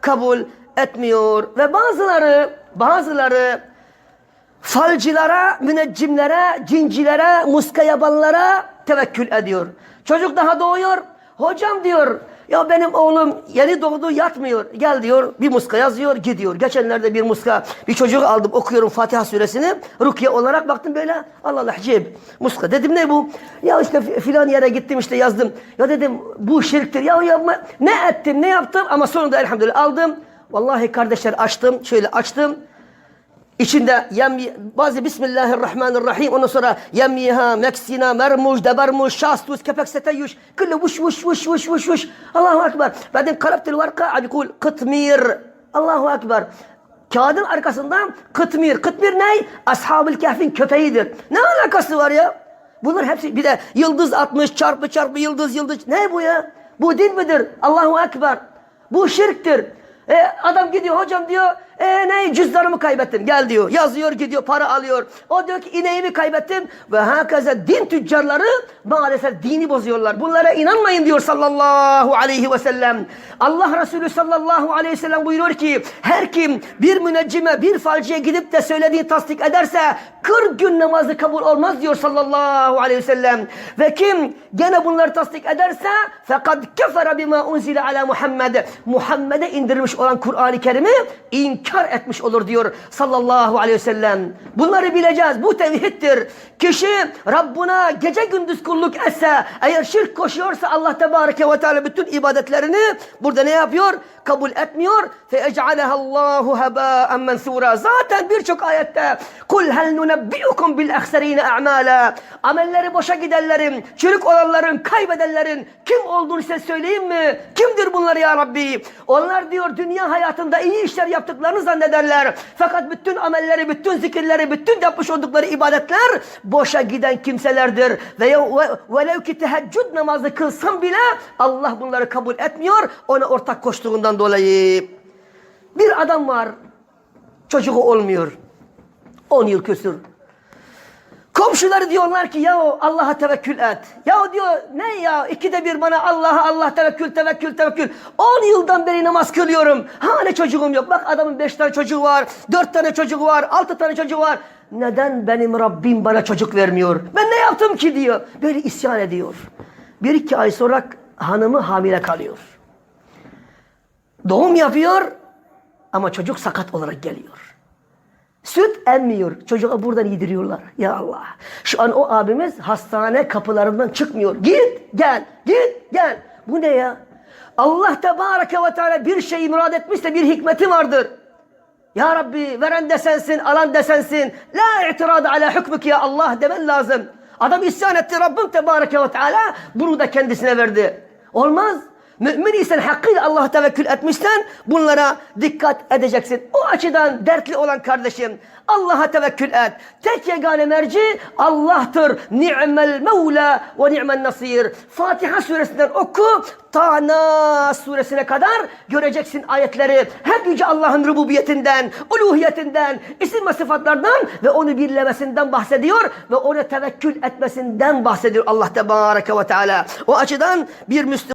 kabul etmiyor ve bazıları bazıları falcılara, müneccimlere, cincilere, muska yabanlara tevekkül ediyor. Çocuk daha doğuyor. Hocam diyor ya benim oğlum yeni doğdu yatmıyor. Gel diyor bir muska yazıyor gidiyor. Geçenlerde bir muska bir çocuk aldım okuyorum Fatiha suresini. Rukiye olarak baktım böyle Allah Allah cib muska. Dedim ne bu? Ya işte filan yere gittim işte yazdım. Ya dedim bu şirktir. Ya yapma ne ettim ne yaptım ama sonunda elhamdülillah aldım. Vallahi kardeşler açtım şöyle açtım. İçinde yem, bazı Bismillahirrahmanirrahim ondan sonra yemyiha, meksina, mermuş, debermuş, şastuz, kepek seteyyuş, külle vuş vuş vuş vuş vuş vuş. Allahu Ekber. Beden kalaptil varka abikul kıtmir. Allahu Ekber. Kağıdın arkasından kıtmir. Kıtmir ne? Ashabül Kehf'in köpeğidir. Ne alakası var ya? Bunlar hepsi bir de yıldız atmış çarpı çarpı yıldız yıldız. Ne bu ya? Bu din midir? Allahu Ekber. Bu şirktir. E, adam gidiyor hocam diyor e, ne cüzdanımı kaybettim. Gel diyor yazıyor gidiyor para alıyor. O diyor ki ineğimi kaybettim. Ve herkese din tüccarları maalesef dini bozuyorlar. Bunlara inanmayın diyor sallallahu aleyhi ve sellem. Allah Resulü sallallahu aleyhi ve sellem buyuruyor ki her kim bir müneccime bir falcıya gidip de söylediğini tasdik ederse 40 gün namazı kabul olmaz diyor sallallahu aleyhi ve sellem. Ve kim gene bunları tasdik ederse fakat kefere bima unzile ala Muhammed. Muhammed'e indirilmiş olan Kur'an-ı Kerim'i inkar etmiş olur diyor sallallahu aleyhi ve sellem. Bunları bileceğiz. Bu tevhiddir. Kişi Rabbuna gece gündüz kulluk etse eğer şirk koşuyorsa Allah tebareke ve teala bütün ibadetlerini burada ne yapıyor? Kabul etmiyor. فَاَجْعَلَهَا اللّٰهُ هَبَاءً مَنْثُورًا Zaten birçok ayette kul hel nunebbi'ukum bil ahserine a'mala amelleri boşa gidenlerin, çürük olanların, kaybedenlerin kim olduğunu size söyleyeyim mi? Kimdir bunlar ya Rabbi? Onlar diyor dünya hayatında iyi işler yaptıklarını zannederler. Fakat bütün amelleri, bütün zikirleri, bütün yapmış oldukları ibadetler boşa giden kimselerdir. Ve velev ki teheccüd namazı kılsam bile Allah bunları kabul etmiyor. Ona ortak koştuğundan dolayı. Bir adam var. Çocuğu olmuyor. 10 yıl küsür. Komşuları diyorlar ki ya Allah'a tevekkül et. Ya diyor ne ya ikide bir bana Allah'a Allah tevekkül tevekkül tevekkül. 10 yıldan beri namaz kılıyorum. Hani çocuğum yok. Bak adamın 5 tane çocuğu var. 4 tane çocuğu var. 6 tane çocuğu var. Neden benim Rabbim bana çocuk vermiyor? Ben ne yaptım ki diyor. Böyle isyan ediyor. Bir iki ay sonra hanımı hamile kalıyor. Doğum yapıyor ama çocuk sakat olarak geliyor. Süt emmiyor. Çocuğa buradan yediriyorlar. Ya Allah. Şu an o abimiz hastane kapılarından çıkmıyor. Git gel. Git gel. Bu ne ya? Allah Tebareke ve Teala bir şeyi murad etmişse bir hikmeti vardır. Ya Rabbi veren de sensin, alan da sensin. La itirada ala hükmük ya Allah demen lazım. Adam isyan etti Rabbim Tebareke ve Teala bunu da kendisine verdi. Olmaz. Mümin isen hakkıyla Allah'a tevekkül etmişsen bunlara dikkat edeceksin. O açıdan dertli olan kardeşim Allah'a tevekkül et. Tek yegane merci Allah'tır. Ni'mel mevla ve ni'mel nasir. Fatiha suresinden oku ta Nas suresine kadar göreceksin ayetleri. Hep Yüce Allah'ın rububiyetinden, uluhiyetinden, isim ve sıfatlardan ve onu birlemesinden bahsediyor ve ona tevekkül etmesinden bahsediyor Allah Tebareke ve Teala. O açıdan bir Müslüman